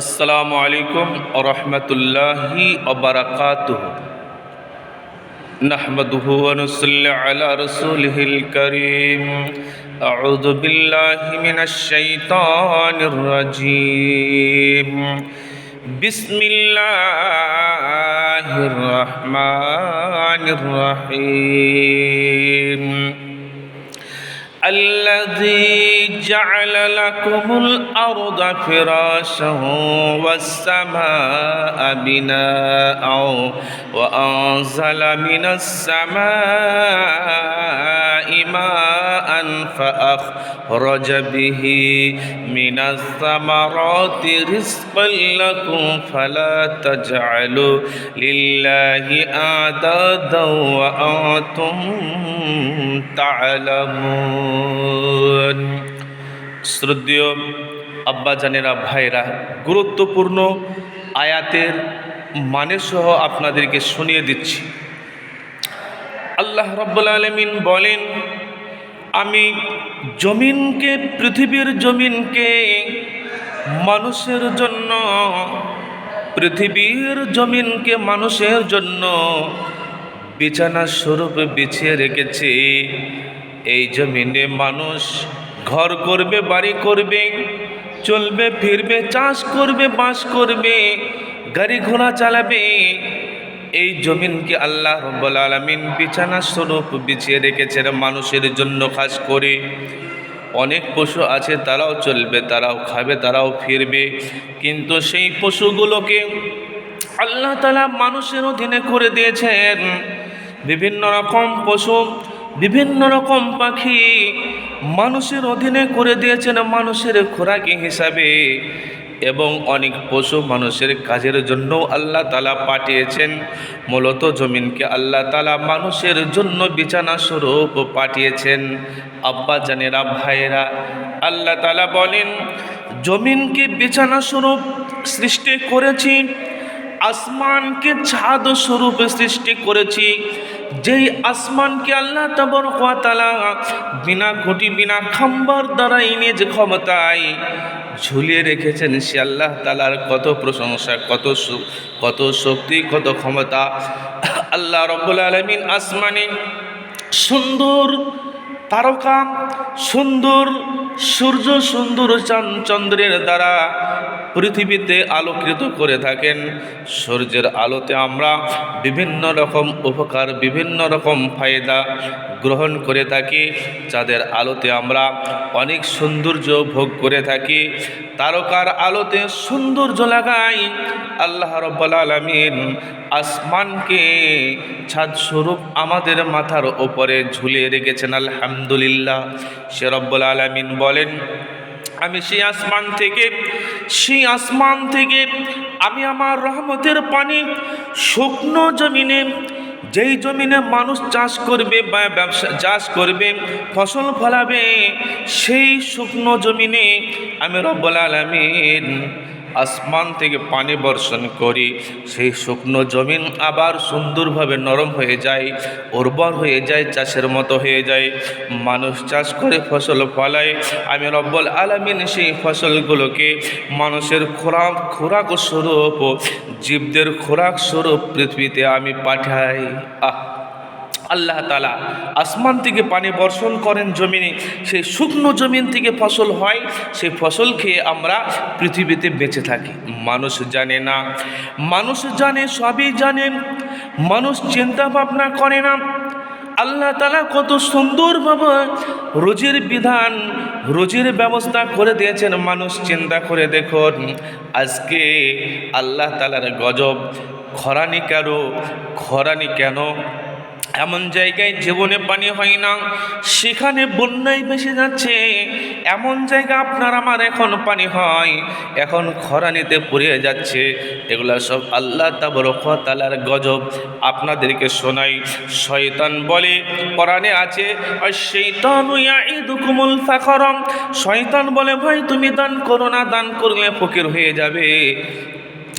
আসসালামু আলাইকুম রহমতুল্লাহি ওবরাকাতুহ نحمده ونصلي على رسوله الكريم أعوذ بالله من الشيطان الرجيم بسم الله الرحمن الرحيم الذي جعل لكم الأرض فراشا والسماء بناء وأنزل من السماء ماء فأخرج به من الثمرات رزقا لكم فلا تجعلوا لله أعدادا وأنتم تعلمون শ্রদ্ধেয় আব্বাজানেরা ভাইরা গুরুত্বপূর্ণ আয়াতের মানে সহ আপনাদেরকে শুনিয়ে দিচ্ছি। আল্লাহ রব্বুল আলমিন বলেন, আমি জমিনকে, পৃথিবীর জমিনকে, মানুষের জন্য, পৃথিবীর জমিনকে মানুষের জন্য বিছানা স্বরূপ বিছিয়ে রেখেছি। এই জমিনে মানুষ ঘর করবে, বাড়ি করবে, চলবে, ফিরবে, চাষ করবে, বাস করবে, গাড়ি ঘোড়া চালাবে। এই জমিনকে আল্লাহ রব্বুল আলমিন বিছানা স্বরূপ বিছিয়ে রেখেছেন মানুষের জন্য, খাস করে অনেক পশু আছে, তারাও চলবে, তারাও খাবে, তারাও ফিরবে। কিন্তু সেই পশুগুলোকে আল্লাহ তালা মানুষের অধীনে করে দিয়েছেন। বিভিন্ন রকম পশু বিভিন্ন রকম পাখি মানুষের অধীনে করে দিয়েছেন মানুষের খোরাকি হিসাবে এবং অনেক পশু মানুষের কাজের জন্য আল্লাহ তালা পাঠিয়েছেন। মূলত জমিনকে আল্লাহ তালা মানুষের জন্য বিছানা স্বরূপ পাঠিয়েছেন। আব্বা জানেরা, ভাইয়েরা, আল্লাহ তালা বলেন, জমিনকে বিছানা স্বরূপ সৃষ্টি করেছি আসমানকে ছাদ স্বরূপে সৃষ্টি করেছি। যেই আসমানকে আল্লাহ তাবর তালা বিনা খুঁটি বিনা খাম্বার দ্বারা নিজ ক্ষমতায় ঝুলিয়ে রেখেছেন, সে আল্লাহ তালার কত প্রশংসা, কত কত শক্তি, কত ক্ষমতা। আল্লাহ রব্বুল আলমিন আসমানে সুন্দর তারকা, সুন্দর সূর্য, সুন্দর চান চন্দ্রের দ্বারা পৃথিবীতে আলোকৃত করে থাকেন। সূর্যের আলোতে আমরা বিভিন্ন রকম উপকার, বিভিন্ন রকম ফায়দা গ্রহণ করে থাকি। যাদের আলোতে আমরা অনেক সৌন্দর্য ভোগ করে থাকি। তারকার আলোতে সৌন্দর্য লাগাই আল্লাহ রব্বাল আলমিন। আসমানকে ছাদ স্বরূপ আমাদের মাথার ওপরে ঝুলিয়ে রেখেছেন, আলহামদুলিল্লাহ। সে রব্বুল আলমিন বলেন, আমি সেই আসমান থেকে সেই আসমান থেকে আমি আমার রহমতের পানি শুকনো জমিনে, যেই জমিনে মানুষ চাষ করবে বা ব্যবসা, চাষ করবে, ফসল ফলাবে, সেই শুকনো জমিনে আমি রব্বুল আলমিন আসমান থেকে পানি বর্ষণ করি, সেই শুকনো জমিন আবার সুন্দরভাবে নরম হয়ে যায়, উর্বর হয়ে যায়, চাষের মতো হয়ে যায়। মানুষ চাষ করে ফসল ফলায়, আমি রব্বল আলমিন সেই ফসলগুলোকে মানুষের খোরাক খোরাক স্বরূপ, জীবদের খোরাক স্বরূপ পৃথিবীতে আমি পাঠাই। আহ! আল্লাহ তালা আসমান থেকে পানি বর্ষণ করেন জমিনে সেই শুকনো জমিন থেকে ফসল হয় সেই ফসল খেয়ে আমরা পৃথিবীতে বেঁচে থাকি। মানুষ জানে না, মানুষ জানে, সবই জানেন, মানুষ চিন্তা ভাবনা করে না। আল্লাহ তালা কত সুন্দরভাবে রোজের বিধান, রোজের ব্যবস্থা করে দিয়েছেন, মানুষ চিন্তা করে দেখুন, আজকে আল্লাহ তালার গজব, খরানি কেন খরানি কেন? এমন জায়গায় জীবনে পানি হয় না, সেখানে বন্যায় ভেসে যাচ্ছে। এমন জায়গা আপনার আমার এখন পানি হয়, এখন খরানিতে পুড়িয়ে যাচ্ছে। এগুলা সব আল্লাহ তাবরকালার গজব। আপনাদেরকে শোনাই, শয়তান বলে, কোরআনে আছে শয়তান বলে, ভাই, তুমি দান করো না, দান করলে ফকির হয়ে যাবে।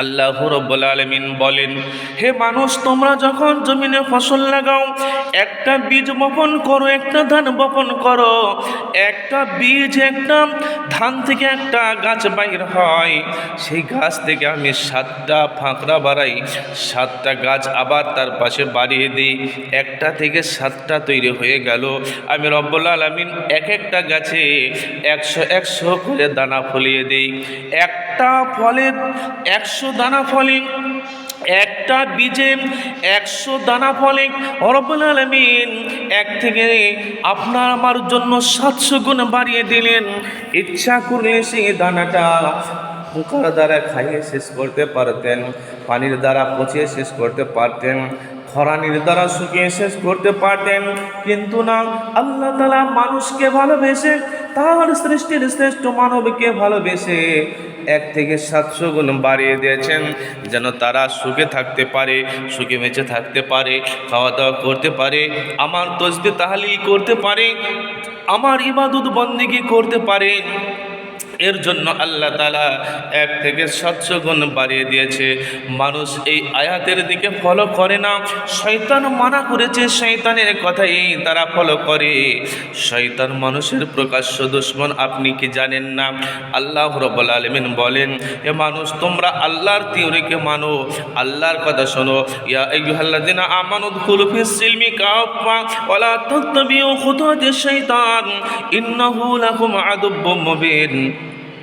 আল্লাহ রব্বুল আলমিন বলেন, হে মানুষ, তোমরা যখন জমিনে ফসল লাগাও, একটা বীজ বপন করো, একটা ধান বপন করো। একটা বীজ, একটা ধান থেকে একটা গাছ বাইর হয়। সেই গাছ থেকে আমি সাতটা ফাঁকড়া বাড়াই, সাতটা গাছ আবার তার পাশে বাড়িয়ে দিই। একটা থেকে সাতটা তৈরি হয়ে গেল। আমি রব্বুল আলমিন এক একটা গাছে একশো একশো করে দানা ফলিয়ে দিই। একটা ফলের একশো দানা ফলে, একটা বীজে একশো দানা ফলে অরবুল আলমিন এক থেকে আপনার আমার জন্য সাতশো গুণ বাড়িয়ে দিলেন। ইচ্ছা করলে সেই দানাটা পোকার দ্বারা খাইয়ে শেষ করতে পারতেন, পানির দ্বারা পচিয়ে শেষ করতে পারতেন। খরানির দ্বারা শুকিয়ে শেষ করতে পারতেন। কিন্তু না, আল্লাহ তালা মানুষকে ভালোবেসে, তার সৃষ্টির শ্রেষ্ঠ মানবকে ভালোবেসে এক থেকে সাতশো গুণ বাড়িয়ে দিয়েছেন, যেন তারা সুখে থাকতে পারে, সুখে বেঁচে থাকতে পারে খাওয়া দাওয়া করতে পারে, আমার তসবি তাহালি করতে পারে, আমার ইবাদত বন্দিগি করতে পারে। এর জন্য আল্লাহ তালা এক থেকে সাতশো গুণ বাড়িয়ে দিয়েছে। মানুষ এই আয়াতের দিকে ফলো করে না। শয়তান মানা করেছে, শয়তানের কথাই তারা ফলো করে। শয়তান মানুষের প্রকাশ্য দুশ্মন, আপনি কি জানেন না? আল্লাহ রব্বুল আলমিন বলেন, এ মানুষ, তোমরা আল্লাহর তিউরিকে মানো। আল্লাহর কথা শোনো। ইয়া আইয়ুহাল্লাযিনা আমানু দুখুলু ফিস সিলমি কাফা ওয়ালা তাত্তাবিউ খুতুওয়াতিশ শাইতান। ইন্নাহু লাকুম আদুব্বুম মুবিন।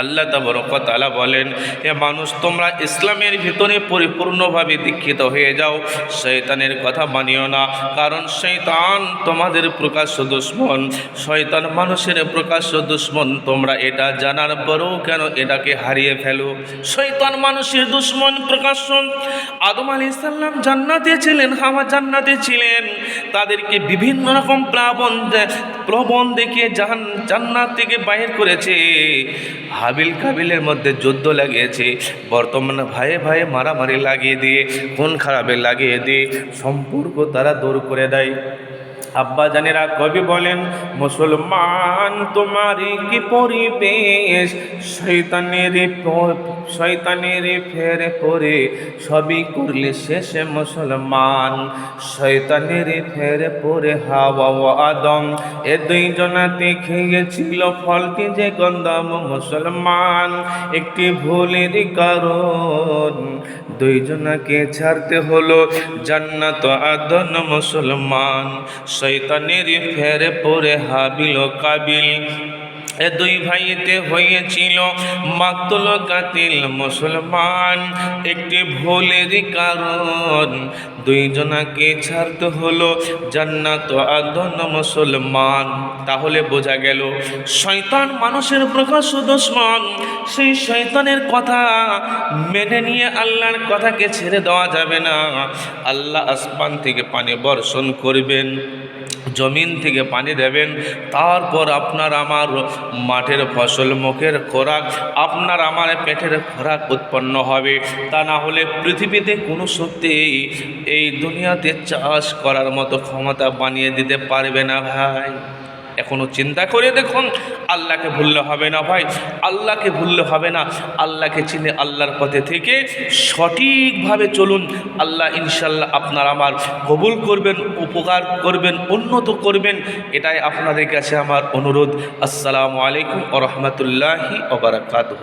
আল্লাহ তালা বলেন এ মানুষ, তোমরা ইসলামের ভিতরে পরিপূর্ণভাবে দীক্ষিত হয়ে যাও। শয়তানের কথা মানিও না, কারণ শৈতান তোমাদের প্রকাশ্য দুশ্মন। শয়তান মানুষের প্রকাশ্য দুশ্মন, তোমরা এটা জানার পরেও কেন এটাকে হারিয়ে ফেলো? শৈতান মানুষের দুশ্মন প্রকাশ্য। আদম আলী ইসাল্লাম জান্নাতে ছিলেন, হাওয়া জান্নাতে ছিলেন। তাদেরকে বিভিন্ন রকম প্লাবন প্রবণ দেখিয়ে জাহান, জান্নাত থেকে বাহির করেছে। হাবিল কাবিলের মধ্যে যুদ্ধ লাগিয়েছে। বর্তমানে ভাইয়ে ভাইয়ে মারামারি লাগিয়ে দিয়ে, খুন খারাপে লাগিয়ে দিয়ে সম্পর্ক তারা দূর করে দেয়। আব্বা জানেরা কবি বলেন, মুসলমান তোমারই কি পরিবেশ? শৈতানের শৈতানের ফেরে পরে সবই করলে শেষে মুসলমান। শৈতানের ফেরে পরে হাওয়া ও আদম এ দুইজনাতে খেয়েছিল ফলটি যে গন্ধম মুসলমান। একটি ভুলের কারণ দুইজনাকে ছাড়তে হলো জান্নাত আদন মুসলমান। শৈতানের ফেরে পরে হাবিল কাবিল দুই ভাইতে হয়েছিল। মাতুল কাতিল মুসলমান, একটি ভুলের কারণ। দুইজনাকে ছাড়তে হলো জান্নাত আদন মুসলমান। তাহলে বোঝা গেল, শয়তান মানুষের প্রকাশ দুশ্মন। সেই শয়তানের কথা মেনে নিয়ে আল্লাহর কথাকে ছেড়ে দেওয়া যাবে না। আল্লাহ আসমান থেকে পানি বর্ষণ করবেন। জমিন থেকে পানি দেবেন, তারপর আপনার আমার মাঠের ফসল মুখের খোরাক, আপনার আমার পেটের খোরাক উৎপন্ন হবে। তা না হলে পৃথিবীতে কোনো সত্যিই এই দুনিয়াতে চাষ করার মতো ক্ষমতা বানিয়ে দিতে পারবে না ভাই। এখনও চিন্তা করে দেখুন, আল্লাহকে ভুললে হবে না ভাই, আল্লাহকে ভুললে হবে না, আল্লাহকে চিনে আল্লাহর পথে থেকে সঠিকভাবে চলুন। আল্লাহ ইনশাল্লাহ আপনার আমার কবুল করবেন, উপকার করবেন, উন্নত করবেন, এটাই আপনাদের কাছে আমার অনুরোধ। আসসালামু আলাইকুম ও রহমতুল্লাহি ওবরাকাতহ